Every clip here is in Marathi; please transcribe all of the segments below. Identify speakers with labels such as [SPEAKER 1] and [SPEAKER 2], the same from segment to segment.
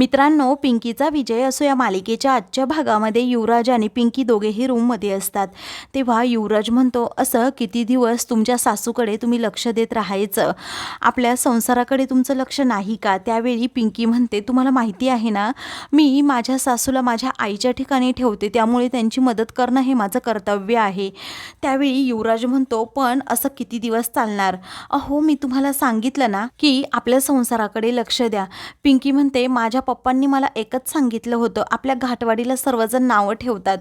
[SPEAKER 1] मित्रांनो पिंकीचा विजय असो या मालिकेच्या आजच्या भागामध्ये युवराज आणि पिंकी दोघेही रूममध्ये असतात. तेव्हा युवराज म्हणतो असं किती दिवस तुमच्या सासूकडे तुम्ही लक्ष देत राहायचं? आपल्या संसाराकडे तुमचं लक्ष नाही का? त्यावेळी पिंकी म्हणते तुम्हाला माहिती आहे ना मी माझ्या सासूला माझ्या आईच्या ठिकाणी ठेवते. त्यामुळे त्यांची मदत करणं हे माझं कर्तव्य आहे. त्यावेळी युवराज म्हणतो पण असं किती दिवस चालणार? अहो मी तुम्हाला सांगितलं ना की आपल्या संसाराकडे लक्ष द्या. पिंकी म्हणते माझ्या पप्पांनी मला एकच सांगितलं होतं आपल्या घाटवाडीला सर्वजण नावं ठेवतात.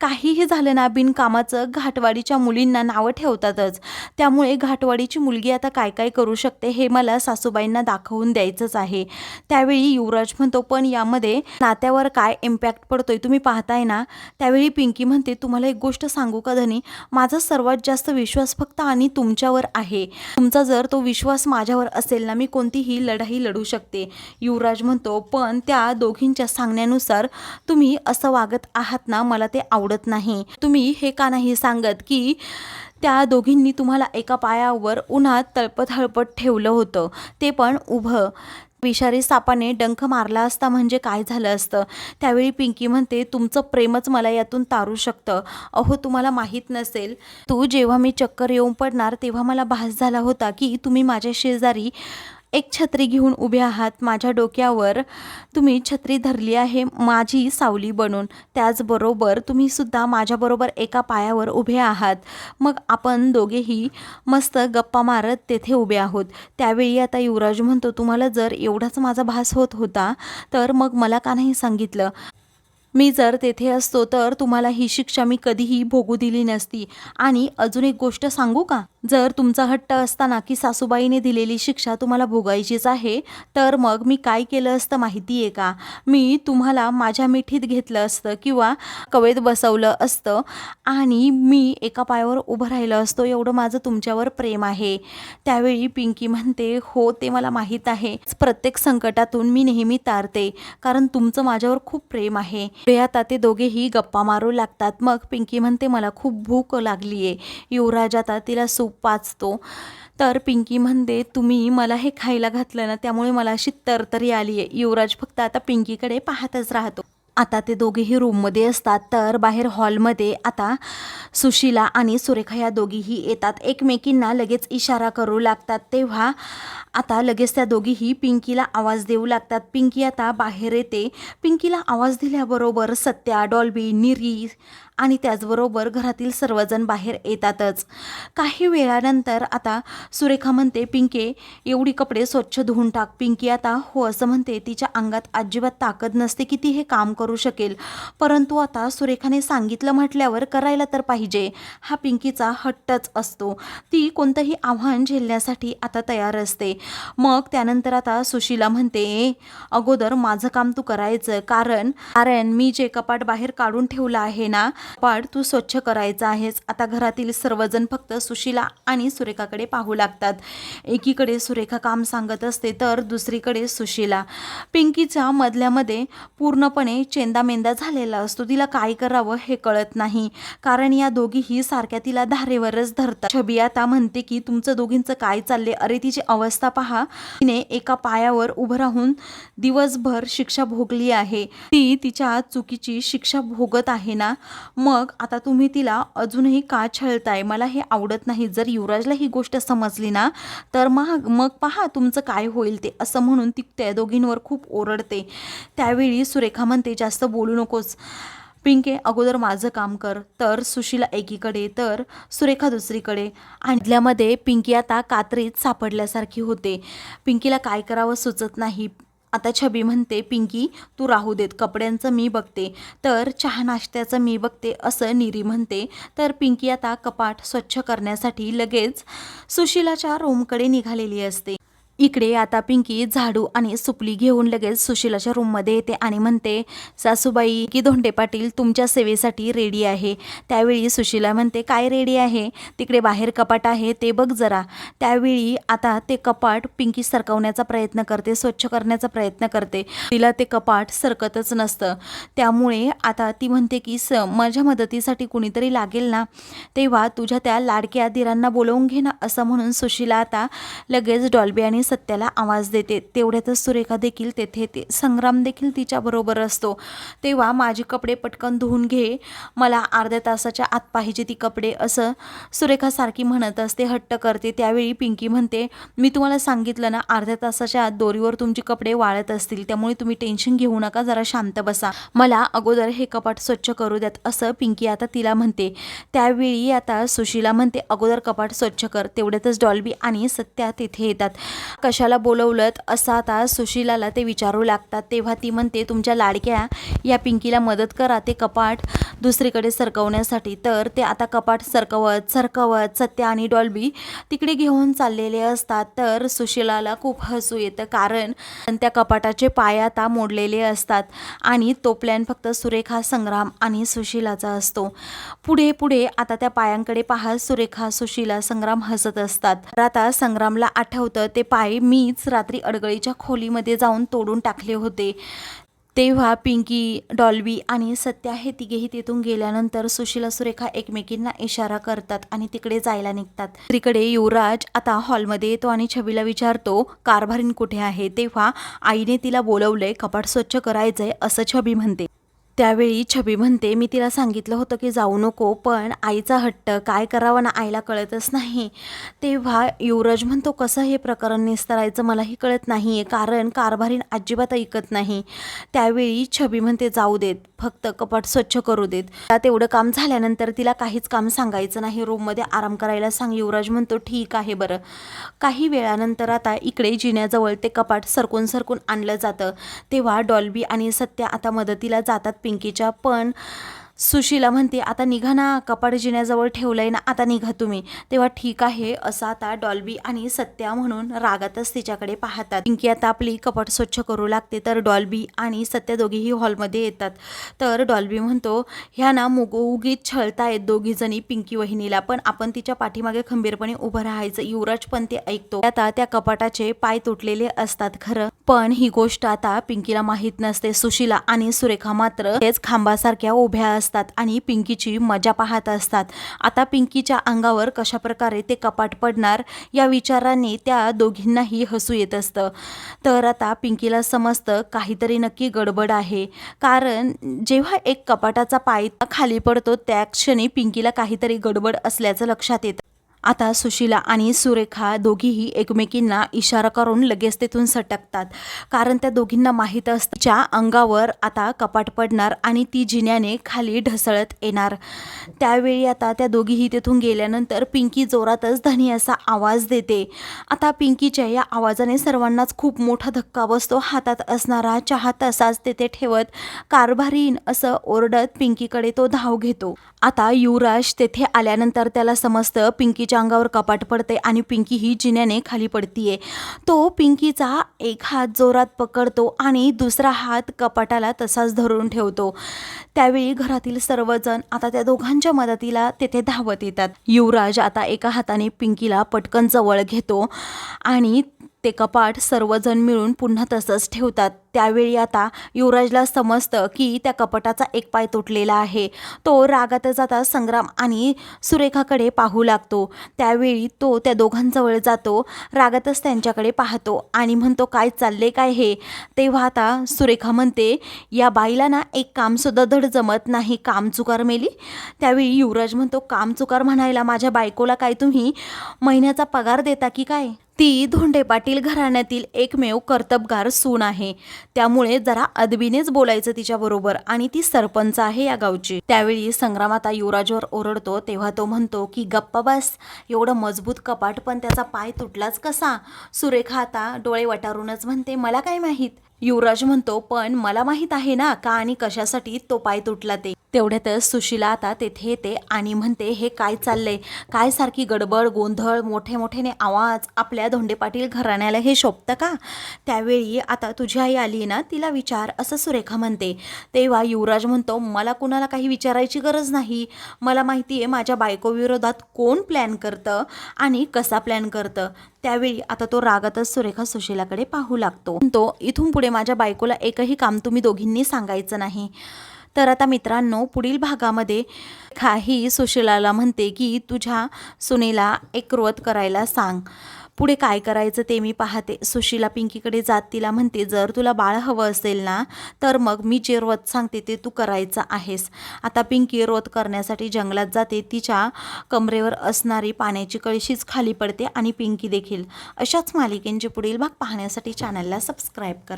[SPEAKER 1] काहीही झालं ना बिनकामाचं घाटवाडीच्या मुलींना नावं ठेवतातच. त्यामुळे घाटवाडीची मुलगी आता काय काय करू शकते हे मला सासूबाईंना दाखवून द्यायचंच आहे. त्यावेळी युवराज म्हणतो पण यामध्ये नात्यावर काय इम्पॅक्ट पडतोय? तुम्ही पाहताय ना? त्यावेळी पिंकी म्हणते तुम्हाला एक गोष्ट सांगू का धनी? माझा सर्वात जास्त विश्वास फक्त आणि तुमच्यावर आहे. तुमचा जर तो विश्वास माझ्यावर असेल ना मी कोणतीही लढाई लढू शकते. युवराज म्हणतो पण त्या दोघींच्या सांगण्यानुसार तुम्ही असं वागत आहात ना मला ते आवडत नाही. तुम्ही हे का नाही सांगत की त्या दोघींनी तुम्हाला एका पायावर उन्हात तळपत हळपत ठेवलं होतं? ते पण उभं. विषारी सापाने डंख मारला असता म्हणजे काय झालं असतं? त्यावेळी पिंकी म्हणते तुमचं प्रेमच मला यातून तारू शकतं. अहो तुम्हाला माहीत नसेल तू जेव्हा मी चक्कर येऊन पडणार तेव्हा मला भास झाला होता की तुम्ही माझ्या शेजारी एक छत्री घेऊन उभे आहात. माझ्या डोक्यावर तुम्ही छत्री धरली आहे. माझी सावली बनून. त्याचबरोबर तुम्ही सुद्धा माझ्याबरोबर एका पायावर उभे आहात. मग आपण दोघेही मस्त गप्पा मारत तेथे उभे आहोत. त्यावेळी आता युवराज म्हणतो तुम्हाला जर एवढाच माझा भास होत होता तर मग मला का नाही सांगितलं? मी जर तेथे असतो तर तुम्हाला ही शिक्षा मी कधीही भोगू दिली नसती. आणि अजून एक गोष्ट सांगू का? जर तुमचा हट्ट असताना की सासूबाईने दिलेली शिक्षा तुम्हाला भोगायचीच आहे तर मग मी काय केलं असतं माहिती आहे का? मी तुम्हाला माझ्या मिठीत घेतलं असतं किंवा कवेत बसवलं असतं आणि मी एका पायावर उभं राहिलं असतो एवढं माझं तुमच्यावर प्रेम आहे. त्यावेळी पिंकी म्हणते हो ते मला माहीत आहे. प्रत्येक संकटातून मी नेहमी तारते कारण तुमचं माझ्यावर खूप प्रेम आहे. आता ते दोघेही गप्पा मारू लागतात. मग पिंकी म्हणते मला खूप भूक लागली आहे युवराज आता तिला सूप पाचतो तर पिंकी म्हणते तुम्ही मला हे खायला घातलं ना त्यामुळे मला अशी तरतरी आली आहे युवराज फक्त आता पिंकीकडे पाहतच राहतो. आता ते दोघेही रूममध्ये असतात तर बाहेर हॉलमध्ये आता सुशीला आणि सुरेखा या दोघीही येतात. एकमेकींना लगेच इशारा करू लागतात. तेव्हा आता लगेच त्या दोघीही पिंकीला आवाज देऊ लागतात. पिंकी आता बाहेर येते. पिंकीला आवाज दिल्याबरोबर सत्या डॉल्बी निरी आणि त्याचबरोबर घरातील सर्वजण बाहेर येतातच. काही वेळानंतर आता सुरेखा म्हणते पिंके एवढी कपडे स्वच्छ धुवून टाक. पिंकी आता हो असं म्हणते तिच्या अंगात अजिबात ताकद नसते की ती हे काम करू शकेल. परंतु आता सुरेखाने सांगितलं म्हटल्यावर करायला तर पाहिजे. हा पिंकीचा हट्टच असतो. ती कोणतंही आव्हान झेलण्यासाठी आता तयार असते. मग त्यानंतर आता सुशीला म्हणते अगोदर माझं काम तू करायचं. कारण कारण मी जे कपाट बाहेर काढून ठेवलं आहे ना कपाट तू स्वच्छ करायचा आहेस. आता घरातील सर्वजण फक्त सुशीला आणि सुरेखाकडे पाहू लागतात. एकीकडे सुरेखा काम सांगत असते तर दुसरीकडे सुशीला. पिंकीच्या मधल्यामध्ये पूर्णपणे चेंदामेंदा झालेला असतो. तिला काय करावं हे कळत नाही. कारण या दोघीही सारख्या तिला धारेवरच धरतात. छबी आता म्हणते की तुमचं दोघींचं काय चाललंय? अरे तिची अवस्था पहा. तिने एका पायावर उभं राहून दिवसभर शिक्षा भोगली आहे. ती तिच्या चुकीची शिक्षा भोगत आहे ना? मग आता तुम्ही तिला अजूनही का छळताय? मला हे आवडत नाही. जर युवराजला ही गोष्ट समजली ना तर मग मग पहा तुमचं काय होईल ते. असं म्हणून ती त्या दोघींवर खूप ओरडते. त्यावेळी सुरेखा म्हणते जास्त बोलू नकोस. पिंके अगोदर माझं काम कर. तर सुशीला एकीकडे तर सुरेखा दुसरीकडे. आणल्यामध्ये पिंकी आता कात्रीत सापडल्यासारखी होते. पिंकीला काय करावं सुचत नाही. आता छबी म्हणते पिंकी तू राहू देत कपड्यांचं मी बघते तर चहा नाश्त्याचं मी बघते असं निरी म्हणते. तर पिंकी आता कपाट स्वच्छ करण्यासाठी लगेच सुशिलाच्या रूमकडे निघालेली असते. इकडे आता पिंकी झाडू आणि सुपली घेऊन लगेच सुशीलाच्या रूममध्ये येते आणि म्हणते सासूबाई की धोंडे पाटील तुमच्या सेवेसाठी रेडी आहे. त्यावेळी सुशीला म्हणते काय रेडी आहे? तिकडे बाहेर कपाट आहे ते बघ जरा. त्यावेळी आता ते कपाट पिंकी सरकवण्याचा प्रयत्न करते स्वच्छ करण्याचा प्रयत्न करते. तिला ते कपाट सरकतच नसतं. त्यामुळे आता ती म्हणते की स माझ्या मदतीसाठी कुणीतरी लागेल ना? तेव्हा तुझ्या त्या लाडक्या दिरांना बोलवून घे ना असं म्हणून सुशीला आता लगेच डॉल्बी आणि सत्याला आवाज देते. तेवढ्यातच सुरेखा देखील तेथे येते संग्राम देखील तिच्याबरोबर असतो. तेव्हा माझे कपडे पटकन धुवून घे. मला अर्ध्या तासाच्या आत पाहिजे ती कपडे असं सुरेखा सारखी म्हणत असते हट्ट करते. त्यावेळी पिंकी म्हणते मी तुम्हाला सांगितलं ना अर्ध्या तासाच्या आत दोरीवर तुमचे कपडे वाळत असतील. त्यामुळे तुम्ही टेन्शन घेऊ नका जरा शांत बसा. मला अगोदर हे कपाट स्वच्छ करू द्यात असं पिंकी आता तिला म्हणते. त्यावेळी आता सुशीला म्हणते अगोदर कपाट स्वच्छ कर. तेवढ्यातच डॉल्बी आणि सत्या तिथे येतात. कशाला बोलवलं असं आता सुशीलाला ते विचारू लागतात. तेव्हा ती म्हणते तुमच्या लाडक्या या पिंकीला मदत करा ते कपाट दुसरीकडे सरकवण्यासाठी. तर ते आता कपाट सरकवत सरकवत सत्या आणि डॉल्बी तिकडे घेऊन चाललेले असतात. तर सुशीलाला खूप हसू येतं कारण त्या कपाटाचे पाय आता मोडलेले असतात आणि तो प्लॅन फक्त सुरेखा संग्राम आणि सुशीलाचा असतो. पुढे पुढे आता त्या पायांकडे पाहत सुरेखा सुशीला संग्राम हसत असतात. तर आता संग्रामला आठवतं ते पाय मीच रात्री अडगळीच्या खोलीमध्ये जाऊन तोडून टाकले होते. तेव्हा पिंकी डॉल्बी आणि सत्या हे तिघेही तिथून गेल्यानंतर सुशीला सुरेखा एकमेकींना इशारा करतात आणि तिकडे जायला निघतात. तिकडे युवराज आता हॉलमध्ये येतो आणि छबीला विचारतो कारभारीन कुठे आहे? तेव्हा आईने तिला बोलवलंय कपाट स्वच्छ करायचंय असं छबी म्हणते. त्यावेळी छबी म्हणते मी तिला सांगितलं होतं की जाऊ नको पण आईचा हट्ट काय करावं ना आईला कळतच नाही. तेव्हा युवराज म्हणतो कसं हे प्रकरण निस्तरायचं मलाही कळत नाही आहे कारण कारभारीन अजिबात ऐकत नाही. त्यावेळी छबी म्हणते जाऊ देत फक्त कपाट स्वच्छ करू देत. आता तेवढं काम झाल्यानंतर तिला काहीच काम सांगायचं नाही. रूममध्ये आराम करायला सांग युवराज म्हणतो ठीक आहे बरं. काही वेळानंतर आता इकडे जिन्याजवळ ते कपाट सरकून सरकून आणलं जातं. तेव्हा डॉल्बी आणि सत्या आता मदतीला जातात पिंकीच्या पण सुशीला म्हणते आता निघा ना कपाट जिन्याजवळ ठेवलंय ना आता निघा तुम्ही. तेव्हा ठीक आहे असं आता डॉल्बी आणि सत्या म्हणून रागातच तिच्याकडे पाहतात. पिंकी आता आपली कपाट स्वच्छ करू लागते तर डॉल्बी आणि सत्या दोघीही हॉलमध्ये येतात. तर डॉल्बी म्हणतो ह्या ना मुग उगीच छळतायत दोघी जणी पिंकी वहिनीला पण आपण तिच्या पाठीमागे खंबीरपणे उभं राहायचं. युवराज पण ते ऐकतो. आता त्या कपाटाचे पाय तुटलेले असतात खरं. पण ही गोष्ट आता पिंकीला माहीत नसते. सुशीला आणि सुरेखा मात्र तेच खांबासारख्या उभ्या असतात आणि पिंकीची मजा पाहत असतात. आता पिंकीच्या अंगावर कशा प्रकारे ते कपाट पडणार या विचाराने त्या दोघींनाही हसू येत असतं. तर आता पिंकीला समजतं काहीतरी नक्की गडबड आहे. कारण जेव्हा एक कपाटाचा पाय खाली पडतो त्या क्षणी पिंकीला काहीतरी गडबड असल्याचं लक्षात येतं. आता सुशीला आणि सुरेखा दोघीही एकमेकींना इशारा करून लगेच तेथून सटकतात. कारण त्या दोघींना माहीत असतं अंगावर आता कपाट पडणार आणि ती जिन्याने खाली ढसळत येणार. त्यावेळी आता त्या दोघीही तेथून गेल्यानंतर पिंकी जोरातच धनी असा आवाज देते. आता पिंकीच्या या आवाजाने सर्वांनाच खूप मोठा धक्का बसतो. हातात असणारा चहा तसाच तेथे ठेवत कारभारीन असं ओरडत पिंकीकडे तो धाव घेतो. आता युवराज तेथे आल्यानंतर त्याला समजतं पिंकीच्या अंगावर कपाट पडते आणि पिंकी ही जिन्याने खाली पडतीये. तो पिंकीचा एक हात जोरात पकडतो आणि दुसरा हात कपाटाला तसाच धरून ठेवतो. त्यावेळी घरातील सर्वजण आता त्या दोघांच्या मदतीला तेथे धावत येतात. युवराज आता एका हाताने पिंकीला पटकन जवळ घेतो आणि ते कपाट सर्वजण मिळून पुन्हा तसंच ठेवतात. त्यावेळी आता युवराजला समजतं की त्या कपाटाचा एक पाय तुटलेला आहे. तो रागातच आता संग्राम आणि सुरेखाकडे पाहू लागतो. त्यावेळी तो त्या दोघांजवळ जातो रागातच त्यांच्याकडे पाहतो आणि म्हणतो काय चालले काय हे? तेव्हा आता सुरेखा म्हणते या बाईला ना एक कामसुद्धा धड जमत नाही काम चुकार मेली. त्यावेळी युवराज म्हणतो काम चुकार म्हणायला माझ्या बायकोला काय तुम्ही महिन्याचा पगार देता की काय? ती धोंडे पाटील घराण्यातील एकमेव कर्तबगार सून आहे. त्यामुळे जरा अदबीनेच बोलायचं तिच्याबरोबर आणि ती सरपंच आहे या गावची. त्यावेळी संग्राम आता युवराजवर ओरडतो तेव्हा तो म्हणतो की गप्पा बस एवढं मजबूत कपाट पण त्याचा पाय तुटलाच कसा? सुरेखा आता डोळे वटारूनच म्हणते मला काय माहीत? युवराज म्हणतो पण मला माहीत आहे ना का आणि कशासाठी तो पाय तुटला ते. तेवढ्यातच सुशीला आता तेथे येते आणि म्हणते हे काय चाललंय? काय सारखी गडबड गोंधळ मोठे मोठेने आवाज आपल्या धोंडे पाटील घराण्याला हे शोभतं का? त्यावेळी आता तुझी आई आली ना तिला विचार असं सुरेखा म्हणते. तेव्हा युवराज म्हणतो मला कुणाला काही विचारायची गरज नाही. मला माहिती आहे माझ्या बायकोविरोधात कोण प्लॅन करतं आणि कसा प्लॅन करतं. त्यावेळी आता तो रागातच सुरेखा सुशीलाकडे पाहू लागतो. तो इथून पुढे माझ्या बायकोला एकही काम तुम्ही दोघींनी सांगायचं नाही. तर आता मित्रांनो पुढील भागामध्ये काही सुशीलाला म्हणते की तुझ्या सुनेला एक करायला सांग. पुढे काय करायचं ते मी पाहते. सुशीला पिंकीकडे जात तिला म्हणते जर तुला बाळ हवं असेल ना तर मग मी जे व्रत सांगते ते तू करायचं आहेस. आता पिंकी व्रत करण्यासाठी जंगलात जाते. तिच्या कमरेवर असणारी पाण्याची कळशीच खाली पडते आणि पिंकी देखील. अशाच मालिकेंचे पुढील भाग पाहण्यासाठी चॅनलला सबस्क्राईब करा.